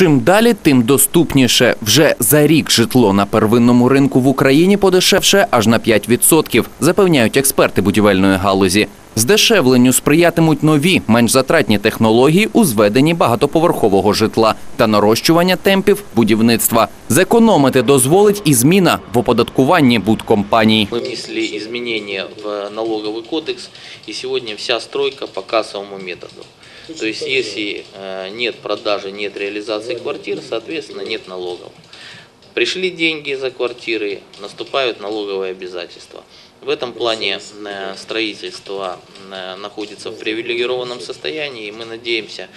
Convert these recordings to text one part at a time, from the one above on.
Чим далі, тим доступніше. Вже за рік житло на первинному ринку в Україні подешевше аж на 5%, запевняють експерти будівельної галузі. Здешевленню сприятимуть нові, менш затратні технології у зведенні багатоповерхового житла та нарощування темпів будівництва. Зекономити дозволить і зміна в оподаткуванні будкомпаній. Мы внесли изменения в налоговый кодекс, и сегодня вся стройка по кассовому методу. То есть, если э, нет продажи, нет реализации квартир, соответственно, нет налогов. Пришли деньги за квартиры, наступают налоговые обязательства. В этом плане э, строительство э, находится в привилегированном состоянии, и мы надеемся,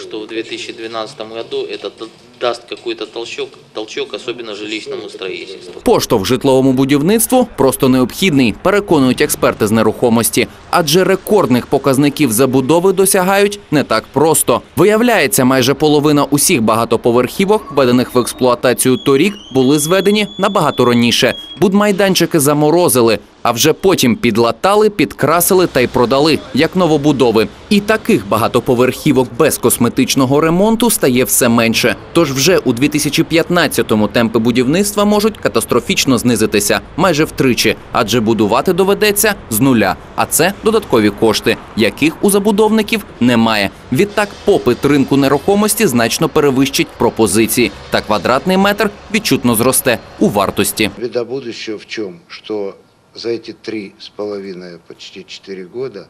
что в 2012 году это д- даст какой-то толчок, толчок особенно жилищному строительству. Поштовх житловому будівництву просто необхідний, переконують експерти з нерухомості, адже рекордних показників забудови досягають не так просто. Виявляється, майже половина усіх багатоповерхівок, введених в експлуатацію торік, були зведені набагато раніше. Будмайданчики заморозили, а вже потім підлатали, підкрасили та й продали як новобудови. І таких багатоповерхівок без косметичного ремонту стає все менше. Тож вже у 2015-му темпи будівництва можуть катастрофічно знизитися майже втричі, адже будувати доведеться з нуля. А це додаткові кошти, яких у забудовників немає. Відтак, попит ринку нерухомості значно перевищить пропозиції, та квадратний метр відчутно зросте у вартості. Беда будущего в чем? Что за эти три с половиной, почти четыре года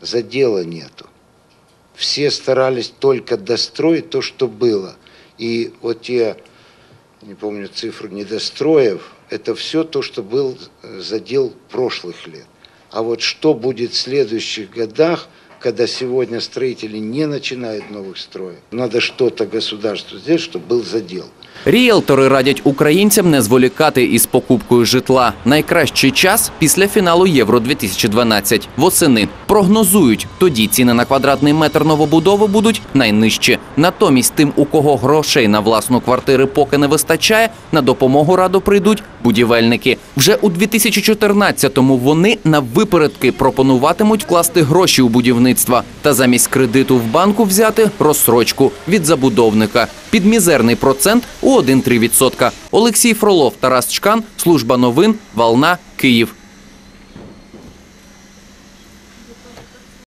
задела нету. Все старались только достроить то, что было. И вот те, не помню цифру, недостроев, это все то, что был э, задел прошлых лет. А вот что будет в следующих годах, когда сегодня строители не начинают новых строек, надо что-то государству сделать, чтобы был задел. Ріелтори радять українцям не зволікати із покупкою житла. Найкращий час після фіналу Євро 2012 восени. Прогнозують, тоді ціни на квадратний метр новобудови будуть найнижчі. Натомість тим, у кого грошей на власну квартири поки не вистачає, на допомогу раду прийдуть будівельники. Вже у 2014-му вони на випередки пропонуватимуть вкласти гроші у будівництва та замість кредиту в банку взяти розсрочку від забудовника під мізерний процент у 1-3%. Олексій Фролов, Тарас Чкан, служба новин, Волна, Київ.